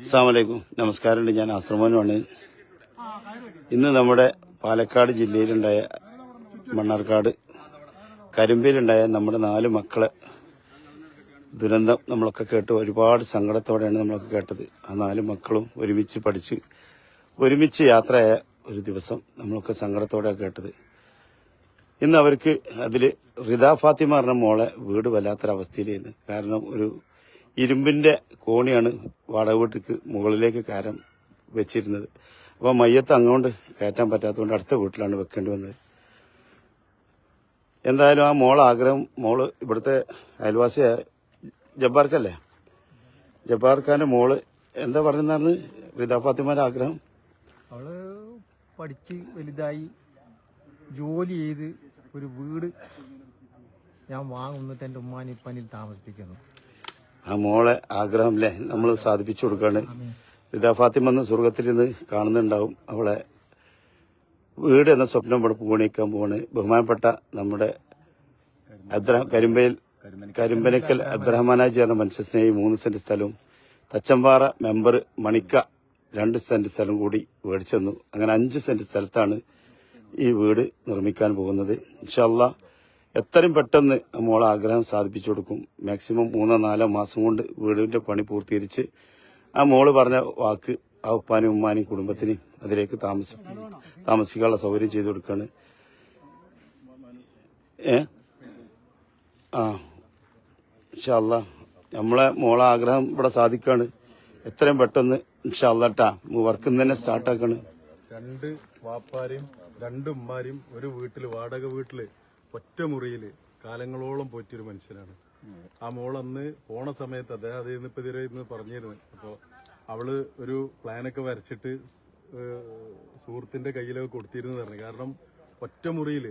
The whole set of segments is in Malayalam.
അസ്സാമലൈക്കും നമസ്കാരമുണ്ട്. ഞാൻ ആശ്രമനുമാണ് ഇന്ന് നമ്മുടെ പാലക്കാട് ജില്ലയിലുണ്ടായ മണ്ണാർക്കാട് കരിമ്പിലുണ്ടായ നമ്മുടെ നാല് മക്കളെ ദുരന്തം നമ്മളൊക്കെ കേട്ട് ഒരുപാട് സങ്കടത്തോടെയാണ് നമ്മളൊക്കെ കേട്ടത്. ആ നാല് മക്കളും ഒരുമിച്ച് പഠിച്ച് ഒരുമിച്ച് യാത്രയായ ഒരു ദിവസം നമ്മളൊക്കെ സങ്കടത്തോടെയാണ് കേട്ടത്. ഇന്ന് അവർക്ക് അതിൽ റിദ ഫാത്തിമ മോളെ വീട് വല്ലാത്തൊരവസ്ഥയിലായിരുന്നു. കാരണം ഒരു ഇരുമ്പിന്റെ കോണിയാണ് വാടക വീട്ടിക്ക് മുകളിലേക്ക് കയറാൻ വെച്ചിരുന്നത്. അപ്പോൾ മയ്യത്ത് അങ്ങോട്ട് കയറ്റാൻ പറ്റാത്തതുകൊണ്ട് അടുത്ത വീട്ടിലാണ് വെക്കേണ്ടി വന്നത്. എന്തായാലും ആ മോൾ ആഗ്രഹം മോൾ ഇവിടുത്തെ അയൽവാസിയായ ജബ്ബാർക്കല്ലേ? ജബ്ബാർ മോൾ എന്താ പറഞ്ഞെന്നാണ് റിദ ഫാത്തിമാന്റെ ആഗ്രഹം? അവൾ പഠിച്ച് വലുതായി ജോലി ചെയ്ത് ഒരു വീട് ഞാൻ വാങ്ങുന്നിട്ട് എന്റെ ഉമ്മാനിപ്പനിൽ താമസിപ്പിക്കുന്നു. ആ മോളെ ആഗ്രഹം അല്ലേ നമ്മൾ സാധിപ്പിച്ചു കൊടുക്കാണ്. റിദ ഫാത്തിമ എന്ന നിന്ന് കാണുന്നുണ്ടാവും. അവളെ വീട് എന്ന സ്വപ്നം ഇവിടെ പൂണിക്കാൻ പോവാണ്. ബഹുമാനപ്പെട്ട നമ്മുടെ കരിമ്പയിൽ കരിമ്പനക്കൽ അബ്ദുറഹ്മാനാജി എന്ന മനുഷ്യസ്നേഹി മൂന്ന് സെന്റ് സ്ഥലവും തച്ചമ്പാറ മെമ്പർ മണിക്ക രണ്ട് സെന്റ് സ്ഥലം കൂടി മേടിച്ചെന്നു അങ്ങനെ അഞ്ച് സെന്റ് സ്ഥലത്താണ് ഈ വീട് നിർമ്മിക്കാൻ പോകുന്നത്. ഇൻഷല്ല എത്രയും പെട്ടെന്ന് മോളെ ആഗ്രഹം സാധിപ്പിച്ചു കൊടുക്കും. മാക്സിമം മൂന്നോ നാലോ മാസം കൊണ്ട് വീടിന്റെ പണി പൂർത്തീകരിച്ച് ആ മോൾ പറഞ്ഞ വാക്ക് ആ ഉപ്പാനും ഉമ്മാനും കുടുംബത്തിനും അതിലേക്ക് താമസി താമസിക്കാനുള്ള സൗകര്യം ചെയ്തു കൊടുക്കാണ്. ഏ? ആ. ഇൻഷല്ല നമ്മളെ മോളെ ആഗ്രഹം ഇവിടെ സാധിക്കാണ്. എത്രയും പെട്ടെന്ന് ഇൻഷല്ല ട്ടാ. വർക്ക് തന്നെ സ്റ്റാർട്ടാക്കാണ് രണ്ട് വാപ്പാരെയും രണ്ട് ഉമ്മാരെയും ഒരു വീട്ടിൽ വാടക വീട്ടിൽ ഒറ്റ മുറിയിൽ കാലങ്ങളോളം പോറ്റിയൊരു മനുഷ്യനാണ്. ആ മോൾ അന്ന് പോണ സമയത്ത് അദ്ദേഹം അതിൽ നിന്ന് ഇപ്പൊ ഇന്ന് പറഞ്ഞിരുന്നു. അപ്പൊ അവൾ ഒരു പ്ലാനൊക്കെ വരച്ചിട്ട് സുഹൃത്തിന്റെ കയ്യിലൊക്കെ കൊടുത്തിരുന്നു പറഞ്ഞു. കാരണം ഒറ്റ മുറിയിൽ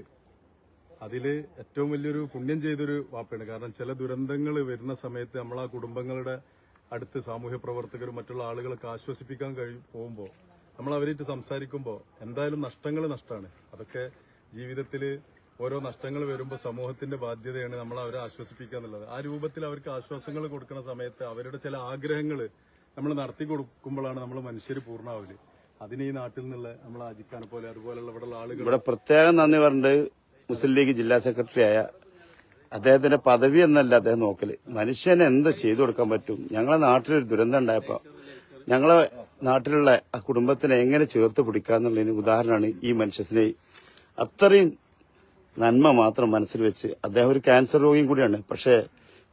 അതിൽ ഏറ്റവും വലിയൊരു പുണ്യം ചെയ്തൊരു വാപ്പയാണ്. കാരണം ചില ദുരന്തങ്ങൾ വരുന്ന സമയത്ത് നമ്മൾ ആ കുടുംബങ്ങളുടെ അടുത്ത് സാമൂഹ്യ പ്രവർത്തകരും മറ്റുള്ള ആളുകളൊക്കെ ആശ്വസിപ്പിക്കാൻ കഴി പോകുമ്പോൾ നമ്മൾ അവരായിട്ട് സംസാരിക്കുമ്പോൾ എന്തായാലും നഷ്ടങ്ങൾ നഷ്ടമാണ് അതൊക്കെ ജീവിതത്തിൽ ഓരോ നഷ്ടങ്ങൾ വരുമ്പോൾ സമൂഹത്തിന്റെ ബാധ്യതയാണ് നമ്മൾ അവരെ ആശ്വസിപ്പിക്കുക എന്നുള്ളത്. ആ രൂപത്തിൽ അവർക്ക് ആശ്വാസങ്ങൾ കൊടുക്കുന്ന സമയത്ത് അവരുടെ ചില ആഗ്രഹങ്ങൾ നമ്മൾ നടത്തി കൊടുക്കുമ്പോഴാണ് നമ്മൾ മനുഷ്യർ പൂർണാവൽ അതിന് ഈ നാട്ടിൽ നിന്നുള്ള നമ്മൾ അജിക്കാനെ പോലെ അതുപോലെയുള്ള ഇവിടെയുള്ള ആളുകൾ ഇവിടെ പ്രത്യേകം നന്ദി പറഞ്ഞിട്ട് മുസ്ലിം ലീഗ് ജില്ലാ സെക്രട്ടറി ആയ അദ്ദേഹത്തിന്റെ പദവി എന്നല്ല അദ്ദേഹം നോക്കൽ. മനുഷ്യന് എന്ത് ചെയ്തു കൊടുക്കാൻ പറ്റും? ഞങ്ങളെ നാട്ടിലൊരു ദുരന്തം ഉണ്ടായപ്പോ ഞങ്ങളെ നാട്ടിലുള്ള ആ കുടുംബത്തിനെ എങ്ങനെ ചേർത്ത് പിടിക്കാന്നുള്ളതിന് ഉദാഹരണമാണ് ഈ മനുഷ്യനെ അത്രയും നന്മ മാത്രം മനസ്സിൽ വെച്ച് അദ്ദേഹം ഒരു ക്യാൻസർ രോഗിയും കൂടിയാണ്. പക്ഷേ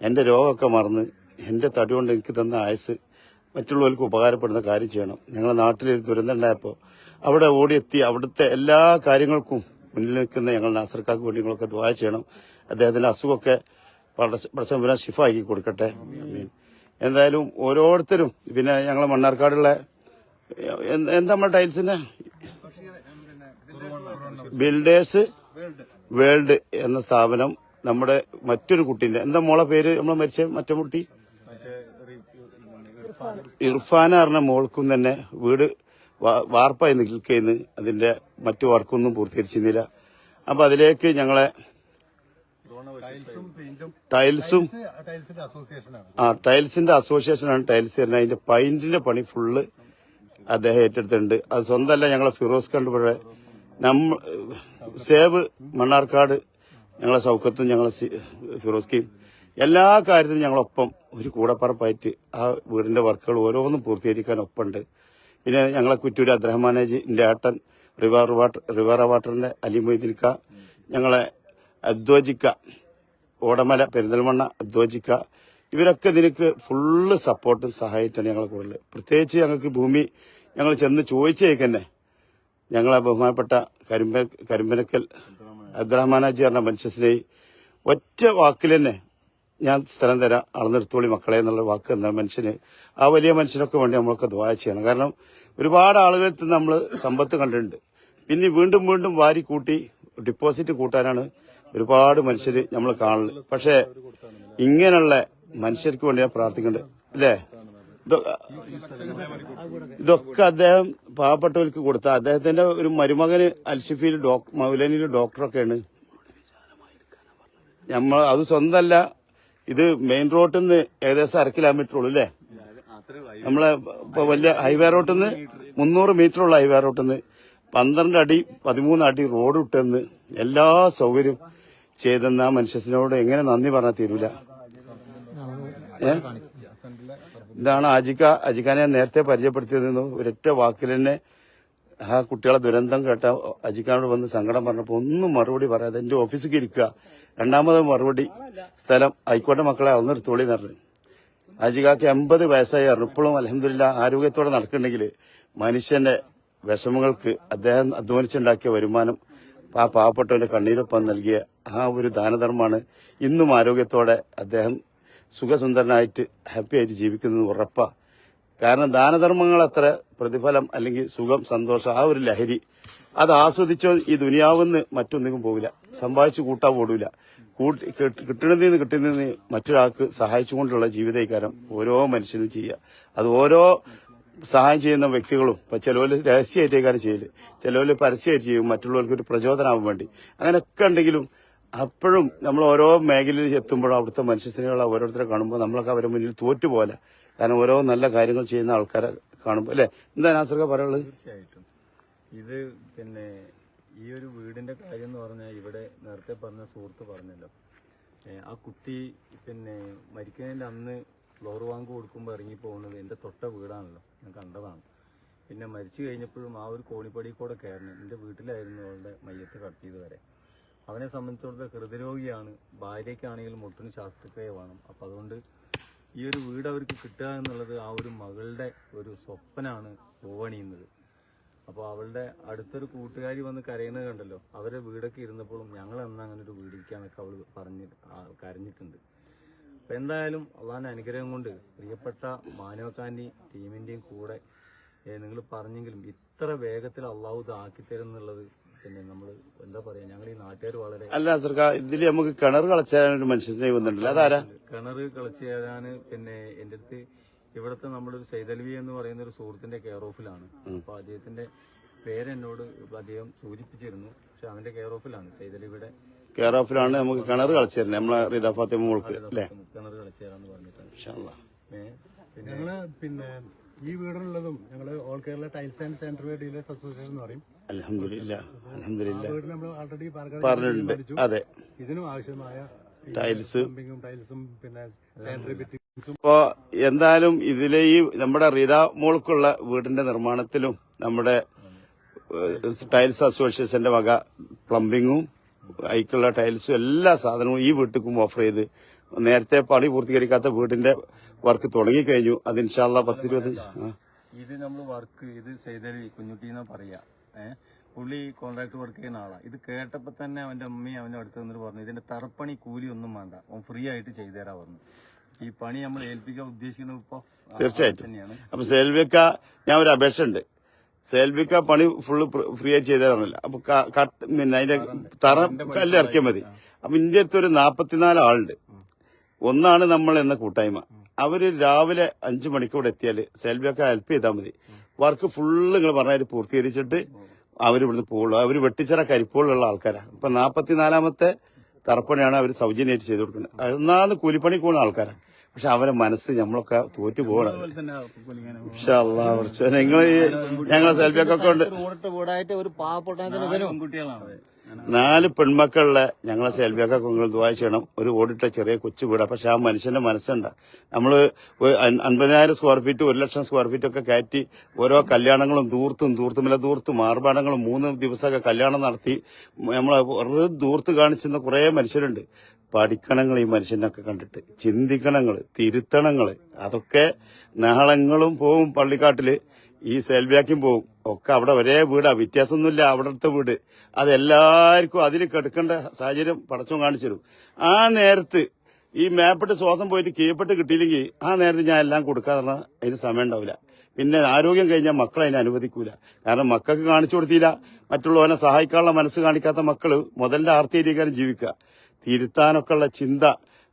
എന്റെ രോഗമൊക്കെ മറന്ന് എന്റെ തടി കൊണ്ട് എനിക്ക് തന്ന ആയുസ് മറ്റുള്ളവർക്ക് ഉപകാരപ്പെടുന്ന കാര്യം ചെയ്യണം. ഞങ്ങളെ നാട്ടിലൊരു ദുരന്തം ഉണ്ടായപ്പോൾ അവിടെ ഓടിയെത്തി അവിടുത്തെ എല്ലാ കാര്യങ്ങൾക്കും മുന്നിൽ നിൽക്കുന്ന ഞങ്ങൾ നാസർക്കാർക്ക് വേണ്ടി നിങ്ങളൊക്കെ ദ്വാ ചെയ്യണം. അദ്ദേഹത്തിന്റെ അസുഖമൊക്കെ പടച്ചമ്പുരാൻ ഷിഫ ആക്കി കൊടുക്കട്ടെ. എന്തായാലും ഓരോരുത്തരും പിന്നെ ഞങ്ങളെ മണ്ണാർക്കാടുള്ള എന്ത്- എന്താ നമ്മുടെ ടൈൽസിന്റെ ബിൽഡേഴ്സ്. വേൾഡ് എന്ന സ്ഥാപനം നമ്മുടെ മറ്റൊരു കുട്ടീന്റെ എന്താ മോളെ പേര്? നമ്മളെ മരിച്ച മറ്റേ കുട്ടി? ഇർഫാന പറഞ്ഞ മോൾക്കും തന്നെ വീട് വാർപ്പായി നിൽക്കുന്നു അതിന്റെ മറ്റു വർക്കൊന്നും പൂർത്തീകരിച്ചിരുന്നില്ല. അപ്പൊ അതിലേക്ക് ഞങ്ങളെ ടൈൽസും ആ ടൈൽസിന്റെ അസോസിയേഷനാണ് ടൈൽസ് തന്നെ. അതിന്റെ പൈന്റിന്റെ പണി ഫുള്ള് അദ്ദേഹം ഏറ്റെടുത്തിട്ടുണ്ട്. അത് സ്വന്തമല്ല ഞങ്ങളെ ഫിറോസ് കണ്ടുപോലെ നമ്മ സേവ് മണ്ണാർക്കാട് ഞങ്ങളെ സൗഖ്യത്തും ഞങ്ങളെ ഫിറോസ്കിയും എല്ലാ കാര്യത്തിനും ഞങ്ങളൊപ്പം ഒരു കൂടപ്പറപ്പായിട്ട് ആ വീടിന്റെ വർക്കുകൾ ഓരോന്നും പൂർത്തീകരിക്കാൻ ഒപ്പമുണ്ട്. പിന്നെ ഞങ്ങളെ കുറ്റൂര് അബ്ദുറഹ്മാനേജിന്റെ ആട്ടൻ റിവർ വാട്ടർ റിവർ വാട്ടറിന്റെ അലിമൊയ്തിൽക്ക ഞങ്ങളെ അദ്വജിക്ക ഓടമല പെരിന്തൽമണ്ണ അദ്വജിക്ക ഇവരൊക്കെ ഇതിനക്ക് ഫുള്ള് സപ്പോർട്ടും സഹായിട്ടാണ് ഞങ്ങളെ കൂടുതൽ പ്രത്യേകിച്ച് ഞങ്ങൾക്ക് ഭൂമി ഞങ്ങൾ ചെന്ന് ചോദിച്ചേക്ക് തന്നെ ഞങ്ങളെ ബഹുമാനപ്പെട്ട കരിമ്പ കരിമ്പനക്കൽ അബ്ദുറഹ്മാനാജി പറഞ്ഞ മനുഷ്യസിനെ ഒറ്റ വാക്കിൽ തന്നെ ഞാൻ സ്ഥലം തരാം അളന്നെടുത്തോളി മക്കളെ എന്നുള്ള വാക്ക് എന്ന മനുഷ്യന്. ആ വലിയ മനുഷ്യനൊക്കെ വേണ്ടി നമ്മളൊക്കെ ദ്വായ ചെയ്യണം. കാരണം ഒരുപാട് ആളുകൾക്ക് നമ്മൾ സമ്പത്ത് കണ്ടിട്ടുണ്ട്. പിന്നെ വീണ്ടും വീണ്ടും വാരി കൂട്ടി ഡിപ്പോസിറ്റ് കൂട്ടാനാണ് ഒരുപാട് മനുഷ്യർ നമ്മൾ കാണുന്നത് പക്ഷേ ഇങ്ങനെയുള്ള മനുഷ്യർക്ക് വേണ്ടി ഞാൻ പ്രാർത്ഥിക്കുന്നുണ്ട്. അല്ലേ? ഇതൊക്കെ അദ്ദേഹം പാവപ്പെട്ടവർക്ക് കൊടുത്ത. അദ്ദേഹത്തിന്റെ ഒരു മരുമകന് അൽഷിഫിയിൽ ഡോക് ഡോക്ടറൊക്കെയാണ്. നമ്മൾ അത് സ്വന്തമല്ല ഇത് മെയിൻ റോഡിൽ നിന്ന് ഏകദേശം അര കിലോമീറ്റർ ഉള്ളു അല്ലേ നമ്മളെ ഇപ്പൊ വലിയ ഹൈവേ റോട്ടിൽ നിന്ന് മുന്നൂറ് മീറ്റർ ഉള്ള ഹൈവേ റോട്ടിൽ നിന്ന് പന്ത്രണ്ട് അടി പതിമൂന്ന് അടി റോഡ് ഇട്ടെന്ന് എല്ലാ സൗകര്യവും ചെയ്തെന്ന ആ മനുഷ്യസിനോട് എങ്ങനെ നന്ദി പറഞ്ഞാൽ തീരൂല. ഏ? ഇതാണ് അജിക്ക അജിക്കാനെ നേരത്തെ പരിചയപ്പെടുത്തിയിരുന്നു. ഒരൊറ്റ വാക്കിൽ തന്നെ ആ കുട്ടികളെ ദുരന്തം കേട്ട അജിക്കാനോട് വന്ന് സങ്കടം പറഞ്ഞപ്പോൾ ഒന്നും മറുപടി പറയാതെ എന്റെ ഓഫീസിൽ ഇരിക്കുക. രണ്ടാമത് മറുപടി സ്ഥലം ആയിക്കോട്ടെ മക്കളെ അളന്നെടുത്തോളി പറഞ്ഞു. അജികാക്ക് എൺപത് വയസ്സായി പറഞ്ഞു. ഇപ്പോഴും അലഹമില്ല ആരോഗ്യത്തോടെ നടക്കുന്നുണ്ടെങ്കിൽ മനുഷ്യന്റെ വിഷമങ്ങൾക്ക് അദ്ദേഹം അധ്വാനിച്ചുണ്ടാക്കിയ വരുമാനം ആ പാവപ്പെട്ടവന്റെ കണ്ണീരൊപ്പം നൽകിയ ആ ഒരു ദാനധർമ്മമാണ് ഇന്നും ആരോഗ്യത്തോടെ അദ്ദേഹം സുഖസുന്ദരനായിട്ട് ഹാപ്പി ആയിട്ട് ജീവിക്കുന്നത് ഉറപ്പാണ് കാരണം ദാനധർമ്മങ്ങൾ അത്ര പ്രതിഫലം അല്ലെങ്കിൽ സുഖം സന്തോഷം ആ ഒരു ലഹരി അത് ആസ്വദിച്ചോ ഈ ദുനിയാവെന്ന് മറ്റൊന്നിനും പോകില്ല സമ്പാദിച്ചു കൂട്ടാൻ പോടില്ല കൂട്ടി കിട്ട്- കിട്ടുന്നതിൽ നിന്ന് കിട്ടുന്നതിൽ നിന്ന് മറ്റൊരാൾക്ക് സഹായിച്ചുകൊണ്ടുള്ള ജീവിതകാരം ഓരോ മനുഷ്യനും ചെയ്യുക. അത് ഓരോ സഹായം ചെയ്യുന്ന വ്യക്തികളും ഇപ്പൊ ചിലവര് രഹസ്യമായിട്ടേക്കാരും ചെയ്യൽ ചിലവര് പരസ്യമായിട്ട് ചെയ്യും മറ്റുള്ളവർക്ക് ഒരു പ്രചോദനമാവാൻ വേണ്ടി. അങ്ങനെയൊക്കെ ഉണ്ടെങ്കിലും അപ്പോഴും നമ്മൾ ഓരോ മേഖലയിൽ എത്തുമ്പോഴും അവിടുത്തെ മനുഷ്യസിനെയുള്ള ഓരോരുത്തരെ കാണുമ്പോൾ നമ്മളൊക്കെ അവരെ മുന്നിൽ തോറ്റുപോലെ കാരണം ഓരോ നല്ല കാര്യങ്ങൾ ചെയ്യുന്ന ആൾക്കാരെ കാണുമ്പോൾ അല്ലെ? എന്താ നാസർക്ക പറയുള്ളത് തീർച്ചയായിട്ടും. ഇത് പിന്നെ ഈ ഒരു വീടിന്റെ കാര്യം എന്ന് പറഞ്ഞാൽ ഇവിടെ നേരത്തെ പറഞ്ഞ സുഹൃത്ത് പറഞ്ഞല്ലോ. ആ കുട്ടി പിന്നെ മരിക്കുന്നതിന്റെ അന്ന് ഫ്ലോർ വാങ്ക് കൊടുക്കുമ്പോൾ ഇറങ്ങി പോകുന്നത് എന്റെ തൊട്ട വീടാണല്ലോ. ഞാൻ കണ്ടതാണ്. പിന്നെ മരിച്ചു കഴിഞ്ഞപ്പോഴും ആ ഒരു കോണിപ്പടി കൂടെ കയറണം. എന്റെ വീട്ടിലായിരുന്നു അവളുടെ മയ്യത്ത് കടത്തിയത് വരെ. അവനെ സംബന്ധിച്ചിടത്തോളം ഹൃദയരോഗിയാണ് ഭാര്യയ്ക്കാണെങ്കിലും മുട്ടിന് ശാസ്ത്രക്രിയ വേണം. അപ്പം അതുകൊണ്ട് ഈ ഒരു വീട് അവർക്ക് കിട്ടുക എന്നുള്ളത് ആ ഒരു മകളുടെ ഒരു സ്വപ്നാണ് പൂവണിയുന്നത്. അപ്പോൾ അവളുടെ അടുത്തൊരു കൂട്ടുകാരി വന്ന് കരയുന്നത് കണ്ടല്ലോ. അവരെ വീടൊക്കെ ഇരുന്നപ്പോഴും ഞങ്ങൾ എന്നാ അങ്ങനെ ഒരു വീടിരിക്കാന്നൊക്കെ അവൾ പറഞ്ഞ് കരഞ്ഞിട്ടുണ്ട്. അപ്പൊ എന്തായാലും അള്ളാന്റെ അനുഗ്രഹം കൊണ്ട് പ്രിയപ്പെട്ട മാനവക്കാന്റെ ടീമിന്റെയും കൂടെ നിങ്ങൾ പറഞ്ഞെങ്കിലും ഇത്ര വേഗത്തിൽ അള്ളാഹു ഇത് ആക്കി തരുന്നുള്ളത് പിന്നെ നമ്മൾ എന്താ പറയാ ഞങ്ങൾ ഈ നാട്ടുകാർ വളരെ അല്ല സർക്കാർ ഇതിൽ നമുക്ക് കിണർ കളച്ചാൻ ഒരു മനുഷ്യസ്നേഹി വന്നിട്ടില്ല അതാരാ? കിണർ കളിച്ചു തരാന് പിന്നെ എന്റെ അടുത്ത് ഇവിടുത്തെ നമ്മുടെ ഒരു സൈതൽവി എന്ന് പറയുന്ന ഒരു സുഹൃത്തിന്റെ കെയർ ഓഫിലാണ് അപ്പൊ അദ്ദേഹത്തിന്റെ പേരെന്നോട് അദ്ദേഹം സൂചിപ്പിച്ചിരുന്നു. പക്ഷെ അവന്റെ കെയർ ഓഫിലാണ് സൈതൽവിയുടെ കെയർ ഓഫിലാണ് നമുക്ക് കിണർ കളിച്ചു തരുന്നത് നമ്മളെ റീത ഫാത്തിമ മോൾക്ക് അല്ലേ? കിണർ കളിച്ചു തരാന്ന്. പിന്നെ ഞങ്ങൾ പിന്നെ ഈ വീടിനുള്ളതും ഞങ്ങൾ all Kerala tiles and centre dealers association എന്ന് പറയും. പറഞ്ഞിട്ടുണ്ട്. അതെ. ഇതിനും ആവശ്യമായ ടൈൽസ് ടൈൽസും പിന്നെ ഇപ്പോ എന്തായാലും ഇതിലെ ഈ നമ്മുടെ റീത മോൾക്കുള്ള വീടിന്റെ നിർമ്മാണത്തിലും നമ്മുടെ ടൈൽസ് അസോസിയേഷന്റെ വക പ്ലംബിങ്ങും അയക്കുള്ള ടൈൽസും എല്ലാ സാധനവും ഈ വീട്ടിലും ഓഫർ ചെയ്ത് നേരത്തെ പണി പൂർത്തീകരിക്കാത്ത വീടിന്റെ വർക്ക് തുടങ്ങിക്കഴിഞ്ഞു. അത് ഇൻഷാല്ല പത്തിരുപത്. ഇത് നമ്മൾ വർക്ക് ഇത് ചെയ്തേ കുഞ്ഞുട്ടി എന്നാ പറയാ. പുള്ളി കോൺട്രാക്ട് വർക്ക് ചെയ്യുന്ന ആളാണ് ഇത് കേട്ടപ്പോൾ തന്നെ അവന്റെ അമ്മയും അവന്റെ അടുത്ത് നിന്നിട്ട് പറഞ്ഞു ഇതിന്റെ തറപ്പണി കൂലി ഒന്നും വേണ്ട. അവൻ ഫ്രീ ആയിട്ട് ചെയ്തുതരാ പറഞ്ഞു. ഈ പണി നമ്മൾ ഏൽപ്പിക്കാൻ ഉദ്ദേശിക്കുന്നത് ഇപ്പോൾ തീർച്ചയായിട്ടും. അപ്പൊ സേൽവിക്ക ഞാൻ ഒരു അപേക്ഷ ഉണ്ട് സേൽവിക്ക പണി ഫുള്ള് ഫ്രീ ആയി ചെയ്തു തരാനില്ല അപ്പൊ കട്ട് പിന്നെ അതിന്റെ തറ കല്ല് ഇറക്കിയാൽ മതി. അപ്പൊ ഇന്ത്യ അടുത്ത് ഒരു നാപ്പത്തിനാല് ആളുണ്ട്. ഒന്നാണ് നമ്മൾ എന്ന കൂട്ടായ്മ. അവർ രാവിലെ അഞ്ചു മണിക്കൂടെ എത്തിയാൽ സെൽവിയൊക്കെ ഹെൽപ്പ് ചെയ്താൽ മതി. വർക്ക് ഫുള്ള് നിങ്ങൾ പറഞ്ഞാൽ പൂർത്തീകരിച്ചിട്ട് അവർ ഇവിടുന്ന് പോകുള്ളൂ അവർ വെട്ടിച്ചിറ കരിപ്പോളുള്ള ആൾക്കാരാണ് ഇപ്പൊ നാൽപ്പത്തിനാലാമത്തെ തറപ്പണിയാണ് അവർ സൗജന്യമായിട്ട് ചെയ്തു കൊടുക്കുന്നത് അതൊന്നാന്ന് കൂലിപ്പണി പോകുന്ന ആൾക്കാരാണ് പക്ഷെ അവരെ മനസ്സ് നമ്മളൊക്കെ തോറ്റു പോകണം നിങ്ങൾ ഞങ്ങൾ സെൽഫിയൊക്കെ ഉണ്ട് ഒരു പെൺകുട്ടികളാണ് നാല് പെൺമക്കളിലെ ഞങ്ങളെ സെൽഫിയൊക്കെ നിങ്ങൾ ദ്വാ ചെയ്യണം. ഒരു ഓടിട്ട ചെറിയ കൊച്ചു വീട്. പക്ഷെ ആ മനുഷ്യന്റെ മനസ്സുണ്ട്. നമ്മൾ അൻപതിനായിരം സ്ക്വയർ ഫീറ്റ് ഒരു ലക്ഷം സ്ക്വയർ ഫീറ്റ് ഒക്കെ കയറ്റി ഓരോ കല്യാണങ്ങളും ദൂർത്തും ദൂർത്തുമില്ല ദൂർത്തും ആർഭാടങ്ങളും മൂന്ന് ദിവസമൊക്കെ കല്യാണം നടത്തി നമ്മൾ ദൂർത്ത് കാണിച്ചിരുന്ന കുറേ മനുഷ്യരുണ്ട്. പഠിക്കണങ്ങൾ ഈ മനുഷ്യനൊക്കെ കണ്ടിട്ട്. ചിന്തിക്കണങ്ങൾ തിരുത്തണങ്ങൾ അതൊക്കെ നാളങ്ങളും പോവും പള്ളിക്കാട്ടിൽ. ഈ സെൽവിയാക്കും പോവും. ഒക്കെ അവിടെ ഒരേ വീടാ. വ്യത്യാസമൊന്നുമില്ല. അവിടുത്തെ വീട്. അതെല്ലാവർക്കും അതിൽ കിടക്കേണ്ട സാഹചര്യം പടച്ചോൻ കാണിച്ചു തരും. ആ നേരത്ത് ഈ മേപ്പെട്ട് ശ്വാസം പോയിട്ട് കീഴ്പ്പെട്ട് കിട്ടിയില്ലെങ്കിൽ ആ നേരത്ത് ഞാൻ എല്ലാം കൊടുക്കാതെ അതിന് സമയം ഉണ്ടാവില്ല. പിന്നെ ആരോഗ്യം കഴിഞ്ഞാൽ മക്കൾ അതിനെ അനുവദിക്കൂല. കാരണം മക്കൾക്ക് കാണിച്ചു കൊടുത്തില്ല. മറ്റുള്ളവനെ സഹായിക്കാനുള്ള മനസ്സ് കാണിക്കാത്ത മക്കൾ മുതലിന്റെ ആർത്തിയിലേക്കാരും ജീവിക്കുക. തിരുത്താനൊക്കെ ഉള്ള ചിന്ത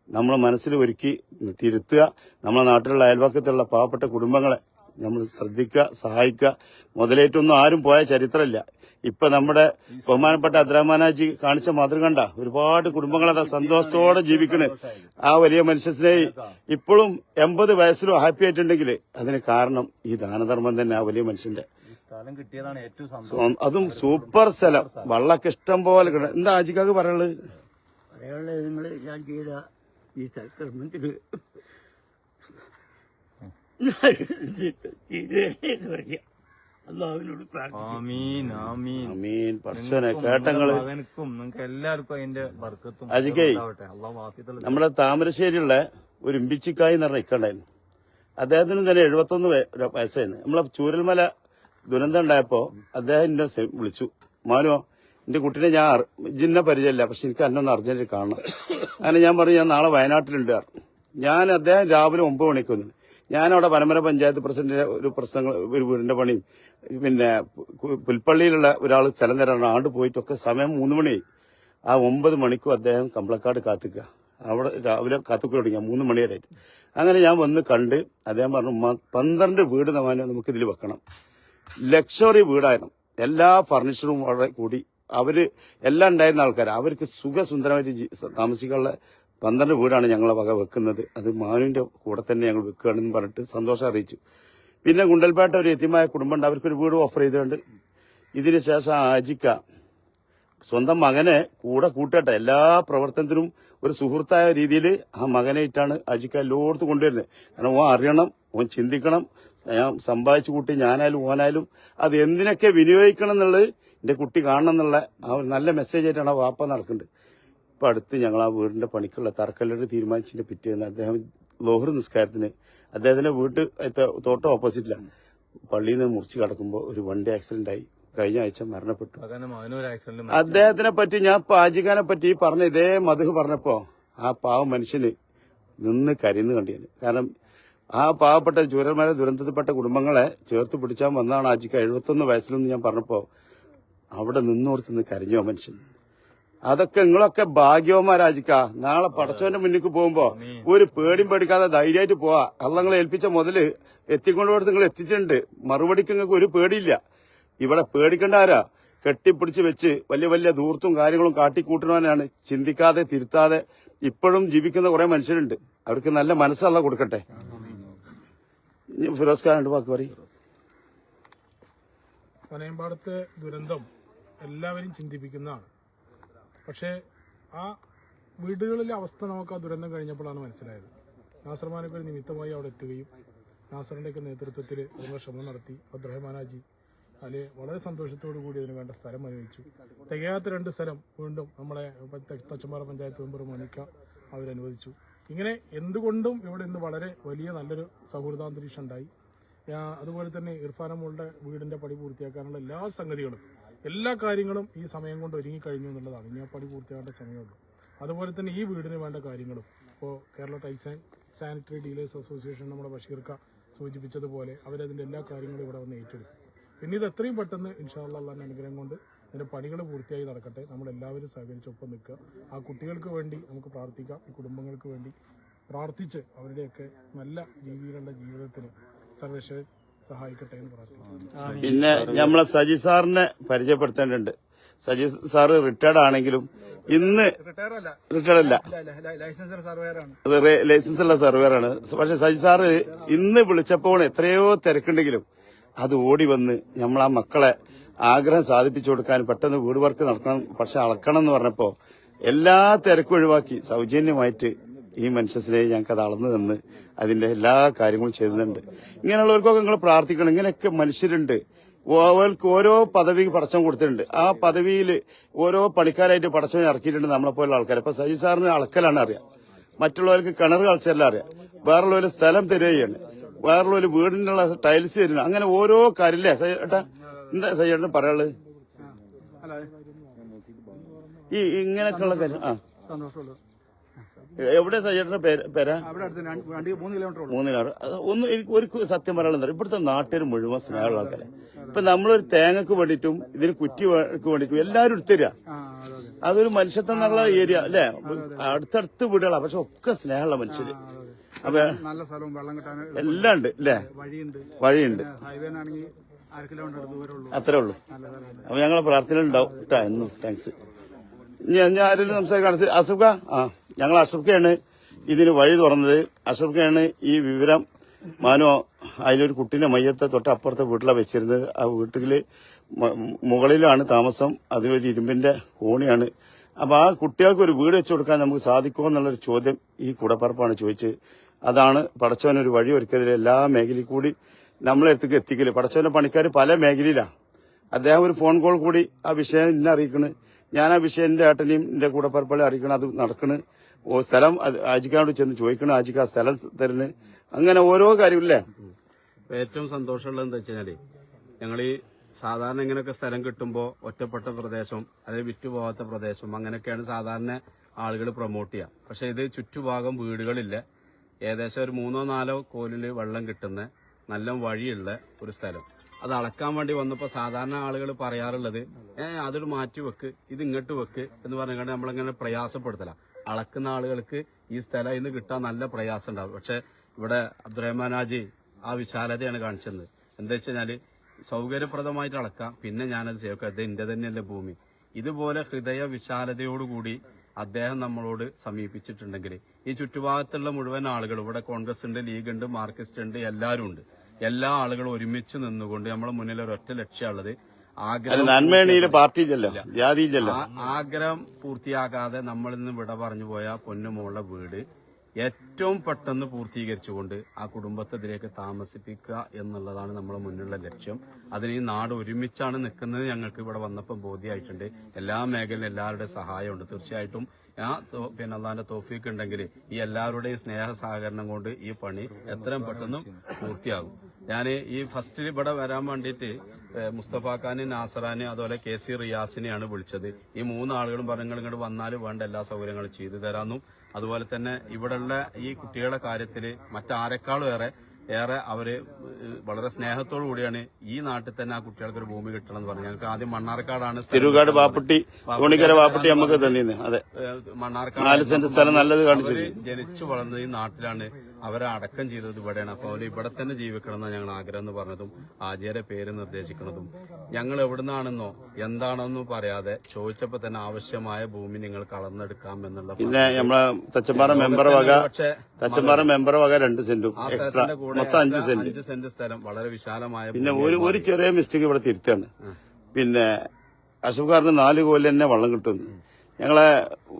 നമ്മളെ മനസ്സിൽ ഒരുക്കി തിരുത്തുക. നമ്മളെ നാട്ടിലുള്ള അയൽവക്കത്തുള്ള പാവപ്പെട്ട കുടുംബങ്ങളെ നമ്മൾ ശ്രദ്ധിക്കുക സഹായിക്കുക. മുതലേറ്റൊന്നും ആരും പോയ ചരിത്രമില്ല. ഇപ്പൊ നമ്മുടെ ബഹുമാനപ്പെട്ട അദ്രാമാനാജി കാണിച്ച മാതൃകണ്ട ഒരുപാട് കുടുംബങ്ങൾ അതാ സന്തോഷത്തോടെ ജീവിക്കണ്. ആ വലിയ മനുഷ്യനെ ഇപ്പോഴും എൺപത് വയസ്സിലും ഹാപ്പി ആയിട്ടുണ്ടെങ്കിൽ അതിന് കാരണം ഈ ദാനധർമ്മം തന്നെ ആ വലിയ മനുഷ്യന്റെ. ഈ സ്ഥലം കിട്ടിയതാണ് ഏറ്റവും അതും സൂപ്പർ സ്ഥലം. വള്ളൊക്കെ ഇഷ്ടം പോലെ കിട്ടും എന്താ ആജിക്കാക്ക് പറയുള്ളത് പറയാനുള്ളത് നിങ്ങൾ ഞാൻ ചെയ്ത ഈ പറയാം അള്ളാഹുവിനോട് കേട്ടങ്ങൾ മകനക്കും നിങ്ങൾക്ക് എല്ലാവർക്കും അതിന്റെ ബർക്കത്തും അജിക്കേ, നമ്മുടെ താമരശ്ശേരിയുള്ള ഒരു ഇമ്പിച്ചിക്കായി എന്ന് പറഞ്ഞ ഇക്കണ്ടായിരുന്നു അദ്ദേഹത്തിന് തന്നെ എഴുപത്തൊന്ന് വയ- വയസ്സായിരുന്നു. നമ്മളെ ചൂരൽമല ദുരന്തം ഉണ്ടായപ്പോ അദ്ദേഹം എന്നെ വിളിച്ചു. മാനോ എന്റെ കുട്ടീനെ ഞാൻ ജിന്ന പരിചയമില്ല പക്ഷെ എനിക്ക് എന്നൊന്ന് അർജന്റ് കാണണം. അങ്ങനെ ഞാൻ പറഞ്ഞു ഞാൻ നാളെ വയനാട്ടിലുണ്ട്. ഞാൻ അദ്ദേഹം രാവിലെ ഒമ്പത് മണിക്ക് വന്നു ഞാൻ അവിടെ പനമര പഞ്ചായത്ത് പ്രസിഡന്റിന്റെ ഒരു പ്രശ്നങ്ങൾ ഒരു വീടിന്റെ പണിയും പിന്നെ പുൽപ്പള്ളിയിലുള്ള ഒരാൾ സ്ഥലം തരാണ് ആണ്ട് പോയിട്ടൊക്കെ സമയം മൂന്ന് മണി. ആ ഒമ്പത് മണിക്കും അദ്ദേഹം കമ്പളക്കാട് കാത്തിക്കുക അവിടെ രാവിലെ കാത്തുക്കൾ തുടങ്ങിയ മൂന്ന് മണി വരെ അങ്ങനെ ഞാൻ വന്ന് കണ്ട് അദ്ദേഹം പറഞ്ഞു "ഉമ്മ, പന്ത്രണ്ട് വീട് നമ്മ നമുക്ക് ഇതിൽ വെക്കണം. ലക്ഷറി വീടായിരുന്നു എല്ലാ ഫർണിച്ചറും അവിടെ കൂടി. അവർ എല്ലാം ഉണ്ടായിരുന്ന ആൾക്കാർ അവർക്ക് സുഖസുന്ദരമായിട്ട് താമസിക്കാനുള്ള പന്ത്രണ്ട് വീടാണ് ഞങ്ങളെ വക വെക്കുന്നത്. അത് മാനുവിന്റെ കൂടെ തന്നെ ഞങ്ങൾ വെക്കുകയാണെന്ന് പറഞ്ഞിട്ട് സന്തോഷം അറിയിച്ചു. പിന്നെ ഗുണ്ടൽപേട്ട ഒരു എത്തിമായ കുടുംബമുണ്ട്. അവർക്കൊരു വീട് ഓഫർ ചെയ്തുകൊണ്ട് ഇതിന് ശേഷം ആജിക്ക സ്വന്തം മകനെ കൂടെ കൂട്ടട്ടെ എല്ലാ പ്രവർത്തനത്തിനും ഒരു സുഹൃത്തായ രീതിയിൽ ആ മകനായിട്ടാണ് അജിക്ക എല്ലായിടത്തും കൊണ്ടുവരുന്നത്. കാരണം ഓൻ അറിയണം ഓൻ ചിന്തിക്കണം ഞാൻ സമ്പാദിച്ചു കൂട്ടി ഞാനായാലും ഓനായാലും അത് എന്തിനൊക്കെ വിനിയോഗിക്കണം എന്നുള്ളത് എന്റെ കുട്ടി കാണണം എന്നുള്ള ആ ഒരു നല്ല മെസ്സേജ് ആയിട്ടാണ് ആ വാപ്പ നടക്കുന്നത്. ഇപ്പൊ അടുത്ത് ഞങ്ങൾ ആ വീടിന്റെ പണിക്കുള്ള തറക്കല്ലിട്ട് തീരുമാനിച്ചതിന്റെ പിറ്റേന്ന് അദ്ദേഹം ലോഹർ നിസ്കാരത്തിന് അദ്ദേഹത്തിന്റെ വീട്ട് തോട്ടം ഓപ്പോസിറ്റിലാണ് പള്ളിയിൽ നിന്ന് മുറിച്ച് കടക്കുമ്പോൾ ഒരു വണ്ടി ആക്സിഡന്റ് ആയി. കഴിഞ്ഞ ആഴ്ച മരണപ്പെട്ടു. അദ്ദേഹത്തിനെ പറ്റി ഞാൻ പാചിക്കാനെ പറ്റി പറഞ്ഞ ഇതേ മധു പറഞ്ഞപ്പോ ആ പാവ മനുഷ്യന് നിന്ന് കരിന്ന് കണ്ടിയാണ് കാരണം ആ പാവപ്പെട്ട ചൂരന്മാരെ ദുരന്തത്തിൽപ്പെട്ട കുടുംബങ്ങളെ ചേർത്ത് പിടിച്ചാൽ വന്നതാണ് ആജിക്ക. എഴുപത്തൊന്ന് വയസ്സിലെന്ന് ഞാൻ പറഞ്ഞപ്പോ അവിടെ നിന്നോർത്ത് നിന്ന് കരഞ്ഞു ആ മനുഷ്യൻ. അതൊക്കെ നിങ്ങളൊക്കെ ഭാഗ്യവന്മാരാജിക്ക നാളെ പടച്ചവന്റെ മുന്നിക്ക് പോകുമ്പോ ഒരു പേടിയും പേടിക്കാതെ ധൈര്യമായിട്ട് പോവാ. അള്ളങ്ങളെ ഏൽപ്പിച്ച മുതൽ എത്തിക്കൊണ്ടുപോയിട്ട് നിങ്ങൾ എത്തിച്ചിട്ടുണ്ട്. മറുപടിക്ക് നിങ്ങൾക്ക് ഒരു പേടിയില്ല. ഇവിടെ പേടിക്കേണ്ട ആരാ? കെട്ടിപ്പിടിച്ച് വെച്ച് വലിയ വലിയ ദൂർത്തും കാര്യങ്ങളും കാട്ടിക്കൂട്ടുന്നവനാണ്. ചിന്തിക്കാതെ തിരുത്താതെ ഇപ്പോഴും ജീവിക്കുന്ന കുറെ മനുഷ്യരുണ്ട്. അവർക്ക് നല്ല മനസ്സല്ല കൊടുക്കട്ടെ. ഫിറോസ് ഖാൻ രണ്ട് വാക്ക് പറയും. പനയമ്പാടത്തെ ദുരന്തം എല്ലാവരും ചിന്തിപ്പിക്കുന്നതാണ്. പക്ഷേ ആ വീടുകളിലെ അവസ്ഥ നമുക്ക് ആ ദുരന്തം കഴിഞ്ഞപ്പോഴാണ് മനസ്സിലായത്. നാസർമാനൊക്കെ നിമിത്തമായി അവിടെ എത്തുകയും നാസറിന്റെയൊക്കെ നേതൃത്വത്തിൽ അതിനുള്ള ശ്രമം നടത്തി. അബ്ദുറഹ്മാനാജി അതിൽ വളരെ സന്തോഷത്തോടു കൂടി അതിന് വേണ്ട സ്ഥലം അനുവദിച്ചു. തികയാത്ത രണ്ട് സ്ഥലം വീണ്ടും നമ്മളെ തച്ചമ്പാറ പഞ്ചായത്ത് മെമ്പർ മോനിക്ക അവരനുവദിച്ചു ഇങ്ങനെ എന്തുകൊണ്ടും ഇവിടെ ഇന്ന് വളരെ വലിയ നല്ലൊരു സൗഹൃദാന്തരീക്ഷം ഉണ്ടായി അതുപോലെ തന്നെ ഇർഫാനമ്മളുടെ വീടിന്റെ പണി പൂർത്തിയാക്കാനുള്ള എല്ലാ സംഗതികളും എല്ലാ കാര്യങ്ങളും ഈ സമയം കൊണ്ട് ഒരുങ്ങി കഴിഞ്ഞു എന്നുള്ളതാണ്. ഇനി ആ പണി പൂർത്തിയാകേണ്ട സമയമുള്ളൂ. അതുപോലെ തന്നെ ഈ വീടിന് വേണ്ട കാര്യങ്ങളും. ഇപ്പോൾ Kerala tiles and sanitary dealers association നമ്മുടെ ബഷീർക്ക സൂചിപ്പിച്ചതുപോലെ അവരതിന്റെ എല്ലാ കാര്യങ്ങളും ഇവിടെ വന്ന് ഏറ്റെടുക്കും പിന്നെ ഇത് എത്രയും പെട്ടെന്ന് ഇൻഷാള്ള അനുഗ്രഹം കൊണ്ട് ഇതിന്റെ പണികൾ പൂർത്തിയായി നടക്കട്ടെ. നമ്മളെല്ലാവരും സഹകരിച്ചൊപ്പം നിൽക്കുക. ആ കുട്ടികൾക്ക് വേണ്ടി നമുക്ക് പ്രാർത്ഥിക്കാം. ഈ കുടുംബങ്ങൾക്ക് വേണ്ടി പ്രാർത്ഥിച്ച് അവരുടെയൊക്കെ നല്ല രീതിയിലുള്ള ജീവിതത്തിന് സർവേശ്വരൻ സഹായിക്കട്ടെ എന്ന് പ്രാർത്ഥിക്കുന്നു. പിന്നെ നമ്മളെ സജി സാറിനെ പരിചയപ്പെടുത്തേണ്ടതുണ്ട്. സജി സാറ് റിട്ടയർഡ് ആണെങ്കിലും ഇന്ന് റിട്ടയർഡ് അല്ല. ലൈസൻസ് ഉള്ള സർവേറാണ് പക്ഷെ സജി സാറ് ഇന്ന് വിളിച്ചപ്പോൾ എത്രയോ തിരക്കുണ്ടെങ്കിലും അത് ഓടി വന്ന് നമ്മൾ ആ മക്കളെ ആഗ്രഹം സാധിപ്പിച്ചു കൊടുക്കാൻ പെട്ടെന്ന് വീട് വർക്ക് നടക്കണം പക്ഷെ അളക്കണം എന്ന് പറഞ്ഞപ്പോ എല്ലാ തിരക്കും ഒഴിവാക്കി സൗജന്യമായിട്ട് ഈ മനുഷ്യനെ ഞങ്ങൾക്ക് അത് അളന്നു തന്ന് അതിന്റെ എല്ലാ കാര്യങ്ങളും ചെയ്യുന്നുണ്ട്. ഇങ്ങനെയുള്ളവർക്കൊക്കെ നിങ്ങൾ പ്രാർത്ഥിക്കണം. ഇങ്ങനെയൊക്കെ മനുഷ്യരുണ്ട്. അവർക്ക് ഓരോ പദവി പടച്ചം കൊടുത്തിട്ടുണ്ട്. ആ പദവിയിൽ ഓരോ പണിക്കാരായിട്ട് പടച്ചം ഇറക്കിയിട്ടുണ്ട് നമ്മളെ പോലുള്ള ആൾക്കാർ ഇപ്പൊ സജി സാറിന് അളക്കലാണ് അറിയാം. മറ്റുള്ളവർക്ക് കിണർ കളിച്ചല്ല അറിയാം. വേറുള്ളവര് സ്ഥലം തരികയാണ്. വേറുള്ളവര് വീടിനുള്ള ടൈൽസ് തരുന്നു അങ്ങനെ ഓരോ കാര്യമില്ലേ സയ്യേട്ടാ എന്താ സയ്യേട്ടൻ പറയാനുള്ളത്? ഈ ഇങ്ങനെയൊക്കെയുള്ള കാര്യം ആ. സന്തോഷമുള്ളൂ. എവിടെ ചേട്ടന്റെ പേര് മൂന്ന് കിലോമീറ്റർ ഒന്ന് എനിക്ക് ഒരു സത്യം പറയാനുള്ള ഇവിടുത്തെ നാട്ടുകാർ മുഴുവൻ സ്നേഹമുള്ള ആൾക്കാരെ. ഇപ്പൊ നമ്മളൊരു തേങ്ങക്ക് വേണ്ടിയിട്ടും ഇതിന് കുറ്റിക്ക് വേണ്ടിയിട്ടും എല്ലാരും എടുത്തരിക അതൊരു മനുഷ്യത്വം എന്നുള്ള ഏരിയ അല്ലെ? അടുത്തടുത്ത് വീടുകളാ പക്ഷെ ഒക്കെ സ്നേഹമുള്ള മനുഷ്യര്. അപ്പൊ നല്ല സ്ഥലവും വെള്ളം കിട്ടാൻ എല്ലാം ഉണ്ട് അല്ലേ? വഴിയുണ്ട്. കിലോമീറ്റർ ദൂരമുള്ളൂ അത്രേ ഉള്ളൂ. അപ്പൊ ഞങ്ങളെ പ്രാർത്ഥന ഉണ്ടാവും എന്നും താങ്ക്സ് ഞാൻ ഞാൻ ആരെങ്കിലും സംസാരിക്കാൻ അസുഖ? ആ. ഞങ്ങൾ അഷ്റഫ്ഖയാണ് ഇതിന് വഴി തുറന്നത്. അഷ്റഫ്ഖയാണ് ഈ വിവരം മാനോ അതിലൊരു കുട്ടീന്റെ മയ്യത്തെ തൊട്ട് അപ്പുറത്തെ വീട്ടിലാണ് വെച്ചിരുന്നത്. ആ വീട്ടിൽ മുകളിലാണ് താമസം. അതിലൊരു ഇരുമ്പിന്റെ കോണിയാണ്. അപ്പോൾ ആ കുട്ടികൾക്ക് ഒരു വീട് വെച്ചു കൊടുക്കാൻ നമുക്ക് സാധിക്കുമോ എന്നുള്ളൊരു ചോദ്യം ഈ കൂടപ്പറപ്പാണ് ചോദിച്ചത്. അതാണ് പടച്ചവനൊരു വഴി ഒരുക്കിയതിൽ എല്ലാ മേഖലയിൽ കൂടി നമ്മളെ അടുത്തേക്ക് എത്തിക്കൽ. പടച്ചവന്റെ പണിക്കാർ പല മേഖലയിലാണ് അദ്ദേഹം ഒരു ഫോൺ കോൾ കൂടി ആ വിഷയം എന്നെ അറിയിക്കണ് ഞാൻ ആ വിഷയം എന്റെ ഏട്ടനെയും എന്റെ കൂടെ പറപ്പളെ അറിയിക്കണം അത് നടക്കണ്. ഓ സ്ഥലം ആജിക്കാനോട് ചെന്ന് ചോദിക്കണം. ആജിക്ക് ആ സ്ഥലം തരുന്നു അങ്ങനെ ഓരോ കാര്യമില്ലേ? ഏറ്റവും സന്തോഷമുള്ളത് എന്താ വെച്ചാൽ ഞങ്ങൾ ഈ സാധാരണ ഇങ്ങനെയൊക്കെ സ്ഥലം കിട്ടുമ്പോൾ ഒറ്റപ്പെട്ട പ്രദേശം അതായത് വിറ്റുപോകാത്ത പ്രദേശം അങ്ങനെയൊക്കെയാണ് സാധാരണ ആളുകൾ പ്രൊമോട്ട് ചെയ്യുക പക്ഷേ ഇത് ചുറ്റുഭാഗം വീടുകളില്ല. ഏകദേശം ഒരു മൂന്നോ നാലോ കോലിൽ വെള്ളം കിട്ടുന്ന നല്ല വഴിയുള്ള ഒരു സ്ഥലം. അത് അളക്കാൻ വേണ്ടി വന്നപ്പോൾ സാധാരണ ആളുകൾ പറയാറുള്ളത് ഏ അതൊരു മാറ്റി വെക്ക് ഇത് ഇങ്ങോട്ട് വെക്ക് എന്ന് പറഞ്ഞുകൊണ്ട് നമ്മളിങ്ങനെ പ്രയാസപ്പെടുത്തല. അളക്കുന്ന ആളുകൾക്ക് ഈ സ്ഥലം ഇന്ന് കിട്ടാൻ നല്ല പ്രയാസം ഉണ്ടാവും. പക്ഷെ ഇവിടെ അബ്ദുറഹ്മാൻ ആ വിശാലതയാണ് കാണിച്ചത് എന്താ വെച്ചാൽ സൗകര്യപ്രദമായിട്ട് അളക്കാം പിന്നെ ഞാനത് സേവിക്കാം. ഇത് എന്റെ തന്നെയല്ലേ ഭൂമി. ഇതുപോലെ ഹൃദയ വിശാലതയോടുകൂടി അദ്ദേഹം നമ്മളോട് സമീപിച്ചിട്ടുണ്ടെങ്കിൽ ഈ ചുറ്റുഭാഗത്തുള്ള മുഴുവൻ ആളുകൾ ഇവിടെ കോൺഗ്രസ് ഉണ്ട് ലീഗ് ഉണ്ട് മാർക്സിസ്റ്റ് ഉണ്ട് എല്ലാവരും ഉണ്ട് എല്ലാ ആളുകളും ഒരുമിച്ച് നിന്നുകൊണ്ട് നമ്മുടെ മുന്നിൽ ഒരൊറ്റ ലക്ഷ്യമുള്ളത് ആഗ്രഹം പാർട്ടിയില്ലല്ലോ ജാതിയില്ലല്ലോ. ആഗ്രഹം പൂർത്തിയാക്കാതെ നമ്മൾ ഇന്ന് വിട പറഞ്ഞു പോയ പൊന്നുമോളുടെ വീട് ഏറ്റവും പെട്ടെന്ന് പൂർത്തീകരിച്ചുകൊണ്ട് ആ കുടുംബത്തെതിരേക്ക് താമസിപ്പിക്കുക എന്നുള്ളതാണ് നമ്മുടെ മുന്നിലുള്ള ലക്ഷ്യം. അതിന് ഈ നാട് ഒരുമിച്ചാണ് നിൽക്കുന്നത് ഞങ്ങൾക്ക് ഇവിടെ വന്നപ്പോൾ ബോധ്യമായിട്ടുണ്ട്. എല്ലാ മേഖലയിലും എല്ലാവരുടെയും സഹായമുണ്ട്. തീർച്ചയായിട്ടും ആ പിന്നെ അള്ളാന്റെ തോഫീക്ക് ഉണ്ടെങ്കിൽ ഈ എല്ലാവരുടെയും സ്നേഹ സഹകരണം കൊണ്ട് ഈ പണി എത്രയും പെട്ടെന്ന് പൂർത്തിയാകും. ഞാൻ ഈ ഫസ്റ്റിൽ ഇവിടെ വരാൻ വേണ്ടിയിട്ട് മുസ്തഫ ഖാന് നാസറാന് അതുപോലെ കെ സി റിയാസിനെയാണ് വിളിച്ചത്. ഈ മൂന്ന് ആളുകളും പറഞ്ഞു ഇങ്ങോട്ട് വന്നാൽ വേണ്ട എല്ലാ സൗകര്യങ്ങളും ചെയ്തു തരാമെന്നും അതുപോലെ തന്നെ ഇവിടെയുള്ള ഈ കുട്ടികളുടെ കാര്യത്തിൽ മറ്റാരെക്കാളും ഏറെ ഏറെ അവർ വളരെ സ്നേഹത്തോടു കൂടിയാണ് ഈ നാട്ടിൽ തന്നെ ആ കുട്ടികൾക്ക് ഒരു ഭൂമി കിട്ടണം എന്ന് പറഞ്ഞു ഞങ്ങൾക്ക് ആദ്യം മണ്ണാർക്കാടാണ് തിരുവാട്. പാപ്പുട്ടി തോണിക്കര പാപ്പുട്ടി നമുക്ക് തന്നെ അതെ. മണ്ണാർക്കാട് നാല് സെന്റ് സ്ഥലം നല്ലത് കാണിച്ചു ജനിച്ചു വളർന്നത് ഈ നാട്ടിലാണ്. അവരെ അടക്കം ചെയ്തത് ഇവിടെയാണ്. അപ്പോൾ അവർ ഇവിടെ തന്നെ ജീവിക്കണം എന്നാണ് ഞങ്ങൾ ആഗ്രഹം എന്ന് പറഞ്ഞതും ആചാര്യ പേര് നിർദ്ദേശിക്കുന്നതും. ഞങ്ങൾ എവിടുന്നാണെന്നോ എന്താണെന്നോ പറയാതെ ചോദിച്ചപ്പോൾ തന്നെ ആവശ്യമായ ഭൂമി നിങ്ങൾ കളന്നെടുക്കാം എന്നുള്ള പിന്നെ നമ്മളെ തച്ചമ്പാറ മെമ്പർ വക പക്ഷേ തച്ചമ്പാറ മെമ്പർ വക രണ്ട് സെന്റും എക്സ്ട്രാ മൊത്തം അഞ്ച് സെന്റ്. അഞ്ച് സെന്റ് സ്ഥലം വളരെ വിശാലമായ പിന്നെ ഒരു ഒരു ചെറിയ മിസ്റ്റേക്ക് ഇവിടെ തിരുത്താണ് പിന്നെ അശോക്കാരന് നാല് കോൽ തന്നെ വള്ളം കിട്ടും ഞങ്ങളെ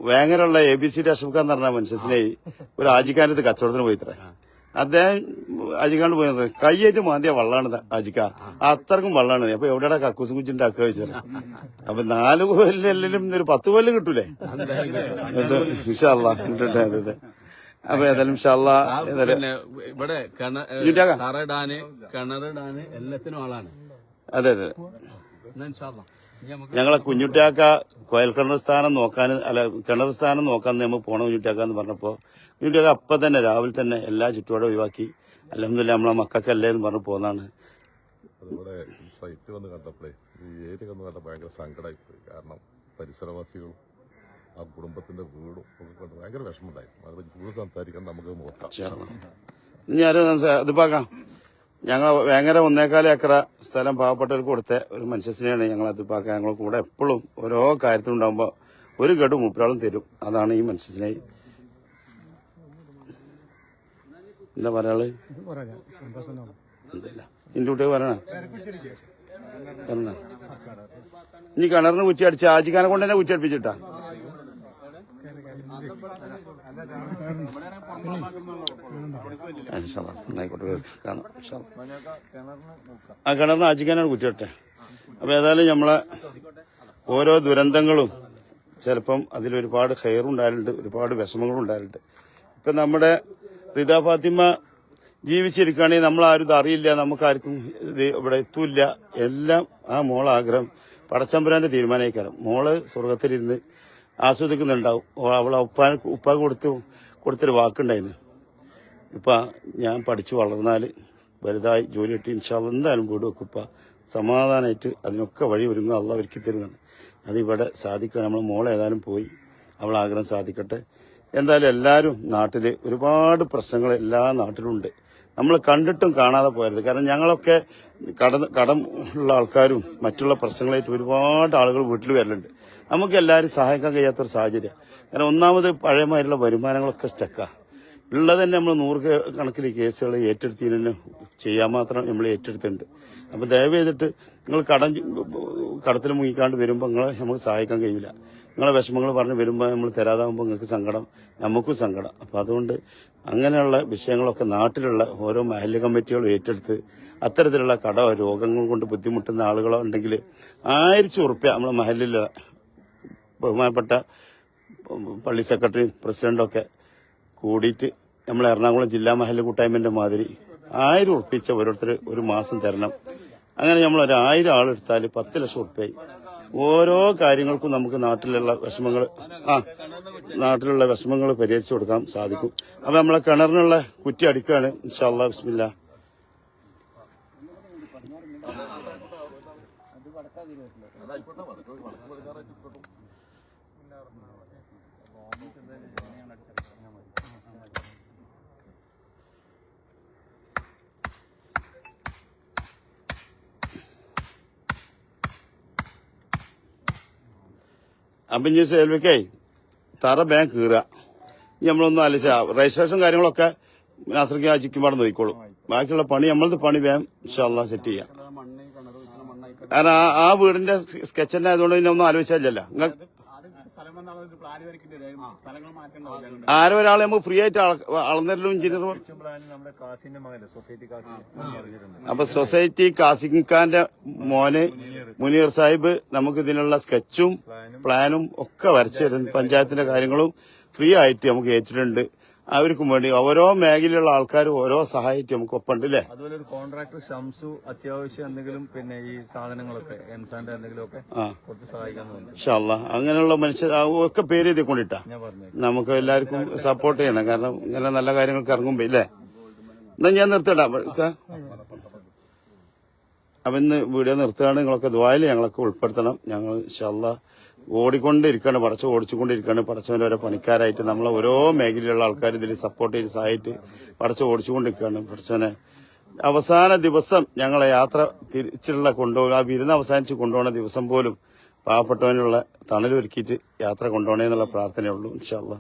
വേങ്ങരുള്ള എ ബി സിയുടെ അശോഖ എന്ന് പറഞ്ഞ മനുഷ്യനെ ഒരു ആജിക്കാനത്ത് കച്ചവടത്തിന് പോയിത്രേ. അദ്ദേഹം അജിക്കാണ്ട് പോയത് കൈയേറ്റ് മാന്തിയ വള്ളാണ് അജിക്ക അത്രക്കും വള്ളാണ്. അപ്പൊ എവിടെയാണ് കക്കൂസ് കുച്ചിന്റെ അക്ക വെച്ചത് അപ്പൊ നാല് കൊല്ലെല്ലാം ഒരു പത്ത് കൊല്ലം കിട്ടൂലേ? ഇൻഷാല്ലാ അതെ അപ്പൊ ഏതായാലും പിന്നെ ഇവിടെ കിണറിടാന് എല്ലാത്തിനും ആളാണ്. അതെ അതെ. ഞങ്ങളെ കുഞ്ഞുട്ടാക്ക കോയൽ കിണർ സ്ഥാനം നോക്കാൻ അല്ല കിണർ സ്ഥാനം നോക്കാൻ നമ്മൾ പോണ കുഞ്ഞുട്ടാക്ക എന്ന് പറഞ്ഞപ്പോ കുഞ്ഞുട്ടാക്ക അപ്പൊ തന്നെ രാവിലെ തന്നെ എല്ലാ ചുറ്റുപാടും ഒഴിവാക്കി. അല്ലെന്നില്ല നമ്മളെ മക്കൾക്കല്ലേ എന്ന് പറഞ്ഞു പോന്നാണ്. സൈറ്റ് വന്ന് കണ്ടപ്പോഴേ ഈ ഏരിയ വന്ന് കണ്ടപ്പോൾ ഭയങ്കര സങ്കടമായി പോയി കാരണം പരിസരവാസികളും ആ കുടുംബത്തിന്റെ വീടും ഒക്കെ കണ്ട് ഭയങ്കര വിഷമമുണ്ടായിരുന്നു. അതിനെ കൂടുതൽ സംസാരിക്കാൻ നമുക്ക് നോക്കാം. ഇനി ആരും ഇതിപ്പാക്കാം ഞങ്ങൾ വേങ്ങര ഒന്നേക്കാല ഏക്കറ സ്ഥലം പാവപ്പെട്ടവർക്ക് കൊടുത്ത ഒരു മനുഷ്യനെയാണ് ഞങ്ങൾ അതിപ്പാക്ക ഞങ്ങൾ കൂടെ എപ്പോഴും ഓരോ കാര്യത്തിനുണ്ടാകുമ്പോൾ ഒരു ഗഡു മുപ്പരാളും തരും. അതാണ് ഈ മനുഷ്യനെ എന്താ പറയാൾ? എന്റെ കുട്ടിയെ പറയണ. ഇനി കിണറിന് കുറ്റി അടിച്ച ആജിക്കാനെ കൊണ്ട് തന്നെ കുറ്റി അടിപ്പിച്ചിട്ടാ. ആ കിണറിന് അജിക്കാനാണ് കുറ്റിയോട്ടെ അപ്പൊ ഏതായാലും നമ്മളെ ഓരോ ദുരന്തങ്ങളും ചിലപ്പം ഹെയറുണ്ടായിട്ടുണ്ട് ഒരുപാട് വിഷമങ്ങളും ഉണ്ടായിട്ടുണ്ട് ഇപ്പൊ നമ്മുടെ റിത ഫാത്തിമ ജീവിച്ചിരിക്കുകയാണെങ്കിൽ നമ്മൾ ആരും ഇത് അറിയില്ല നമുക്കാർക്കും ഇത് ഇവിടെ എത്തൂല്ല. എല്ലാം ആ മോളാഗ്രഹം പടച്ചമ്പുരാന്റെ തീരുമാനമായിക്കാരം. മോൾ സ്വർഗത്തിലിരുന്ന് ആസ്വദിക്കുന്നുണ്ടാവും. അവൾ ഉപ്പാ ഉപ്പ കൊടുത്തു കൊടുത്തൊരു വാക്കുണ്ടായിരുന്നു ഇപ്പ ഞാൻ പഠിച്ചു വളർന്നാൽ വലുതായി ജോലി കിട്ടി ഇൻഷാല്ല എന്തായാലും വീട് വെക്കും സമാധാനമായിട്ട് അതിനൊക്കെ വഴി ഒരുങ്ങുക അള്ള ഒരുക്കി തരുന്നുണ്ട് അതിവിടെ സാധിക്കണം നമ്മൾ മോൾ ഏതായാലും പോയി അവൾ ആഗ്രഹം സാധിക്കട്ടെ. എന്തായാലും എല്ലാവരും നാട്ടിൽ ഒരുപാട് പ്രശ്നങ്ങൾ എല്ലാ നാട്ടിലും ഉണ്ട്. നമ്മൾ കണ്ടിട്ടും കാണാതെ പോയത് കാരണം ഞങ്ങളൊക്കെ കടം ഉള്ള ആൾക്കാരും മറ്റുള്ള പ്രശ്നങ്ങളായിട്ട് ഒരുപാട് ആളുകൾ വീട്ടിൽ വരലുണ്ട്. നമുക്ക് എല്ലാവരും സഹായിക്കാൻ കഴിയാത്തൊരു സാഹചര്യം. കാരണം ഒന്നാമത് പഴയമായിട്ടുള്ള വരുമാനങ്ങളൊക്കെ സ്റ്റക്കാ ഉള്ളത് തന്നെ നമ്മൾ നൂറ് കണക്കിന് കേസുകൾ ഏറ്റെടുത്തതിന് ചെയ്യാൻ മാത്രം നമ്മൾ ഏറ്റെടുത്തിട്ടുണ്ട്. അപ്പൊ ദയവ് ചെയ്തിട്ട് നിങ്ങൾ കടം കടത്തിൽ മുങ്ങിക്കാണ്ട് വരുമ്പോൾ നിങ്ങളെ നമുക്ക് സഹായിക്കാൻ കഴിയില്ല. നിങ്ങളെ വിഷമങ്ങൾ പറഞ്ഞ് വരുമ്പോൾ നമ്മൾ തരാതാകുമ്പോൾ നിങ്ങൾക്ക് സങ്കടം നമുക്കും സങ്കടം. അപ്പൊ അതുകൊണ്ട് അങ്ങനെയുള്ള വിഷയങ്ങളൊക്കെ നാട്ടിലുള്ള ഓരോ മഹല്യ കമ്മിറ്റികളും ഏറ്റെടുത്ത് അത്തരത്തിലുള്ള കട രോഗങ്ങൾ കൊണ്ട് ബുദ്ധിമുട്ടുന്ന ആളുകളോ ഉണ്ടെങ്കിൽ ആയിരത്തി ഉറുപ്പ്യ നമ്മളെ മഹലിലുള്ള ബഹുമാനപ്പെട്ട പള്ളി സെക്രട്ടറിയും പ്രസിഡന്റൊക്കെ കൂടിയിട്ട് നമ്മൾ എറണാകുളം ജില്ലാ മഹല്ല് കൂട്ടായ്മന്റെ മാതിരി ആയിരം ഉറപ്പിച്ച ഓരോരുത്തർ ഒരു മാസം തരണം. അങ്ങനെ നമ്മൾ ഒരു ആയിരം ആളെടുത്താൽ പത്ത് ലക്ഷം ഉറുപ്പ്യായി. ഓരോ കാര്യങ്ങൾക്കും നമുക്ക് നാട്ടിലുള്ള വിഷമങ്ങൾ ആ നാട്ടിലുള്ള വിഷമങ്ങൾ പരിഹരിച്ചു കൊടുക്കാൻ സാധിക്കും. അപ്പൊ നമ്മളെ കിണറിനുള്ള കുറ്റി അടിക്കുകയാണ്. ഇൻഷാല്ലാ ബിസ്മില്ല. അപ്പം ഞാൻ സെൽവിക്കേ തറ ബാങ്ക് കീറുക. ഇനി നമ്മളൊന്നും ആലോചിച്ച രജിസ്ട്രേഷൻ കാര്യങ്ങളൊക്കെ നാസർക്ക് പാടം നോക്കിക്കോളും. ബാക്കിയുള്ള പണി നമ്മളത് പണി വേം ഇൻഷാല്ല സെറ്റ് ചെയ്യാം. കാരണം ആ വീടിന്റെ സ്കെച്ച് അതുകൊണ്ട് ആയതുകൊണ്ട് പിന്നെ ഒന്നും ആലോചിച്ചാലല്ല ആരോ ഒരാളെ നമുക്ക് ഫ്രീ ആയിട്ട് അളന്നല്ലോ എഞ്ചിനീയർ അപ്പൊ സൊസൈറ്റി കാസിം ഖാന്റെ മോന് മുനീർ. സാഹിബ് നമുക്ക് ഇതിനുള്ള സ്കെച്ചും പ്ലാനും ഒക്കെ വരച്ചു തരുന്നു പഞ്ചായത്തിന്റെ കാര്യങ്ങളും ഫ്രീ ആയിട്ട് നമുക്ക് ഏറ്റിട്ടുണ്ട്. അവർക്കും വേണ്ടി ഓരോ മേഖലയിലുള്ള ആൾക്കാരും ഓരോ സഹായിട്ട് നമുക്ക് ഒപ്പുണ്ട് അല്ലേ അതുപോലെ ഒരു കോൺട്രാക്ടർ ഷംസു അത്യാവശ്യം എന്തെങ്കിലും പിന്നെ ഈ സാധനങ്ങളൊക്കെ എംസാന്റെ എന്തെങ്കിലുമൊക്കെ കുറച്ച് സഹായിക്കാൻ അങ്ങനെയുള്ള മനുഷ്യർ ഒക്കെ പേര് എഴുതി കൊണ്ടിട്ടാ നമുക്ക് എല്ലാവർക്കും സപ്പോർട്ട് ചെയ്യണം. കാരണം ഇങ്ങനെ നല്ല കാര്യങ്ങൾക്ക് ഇറങ്ങുമ്പോ ഇല്ലേ? എന്നാ ഞാൻ നിർത്തടാ അവന്ന് അപ്പൊ ഇന്ന് വീഡിയോ നിർത്തുകയാണ്. നിങ്ങളൊക്കെ ദ്വായിൽ ഞങ്ങളൊക്കെ ഉൾപ്പെടുത്തണം. ഞങ്ങൾ ഇൻഷാല്ല ഓടിക്കൊണ്ടിരിക്കുകയാണ് പടച്ച ഓടിച്ചുകൊണ്ടിരിക്കുകയാണ്. പടച്ചവന്റെ ഓരോ പണിക്കാരായിട്ട് നമ്മളെ ഓരോ മേഖലയിലുള്ള ആൾക്കാർ ഇതിൽ സപ്പോർട്ട് ചെയ്ത് സഹായിട്ട് പടച്ച ഓടിച്ചുകൊണ്ടിരിക്കുകയാണ്. പടച്ചവനെ അവസാന ദിവസം ഞങ്ങളെ യാത്ര തിരിച്ചുള്ള കൊണ്ടുപോകും ആ വിരുന്ന് അവസാനിച്ച് കൊണ്ടുപോകുന്ന ദിവസം പോലും പാവപ്പെട്ടവനുള്ള തണലൊരുക്കിയിട്ട് യാത്ര കൊണ്ടുപോകണേ എന്നുള്ള പ്രാർത്ഥനയുള്ളൂ ഇൻഷാല്ല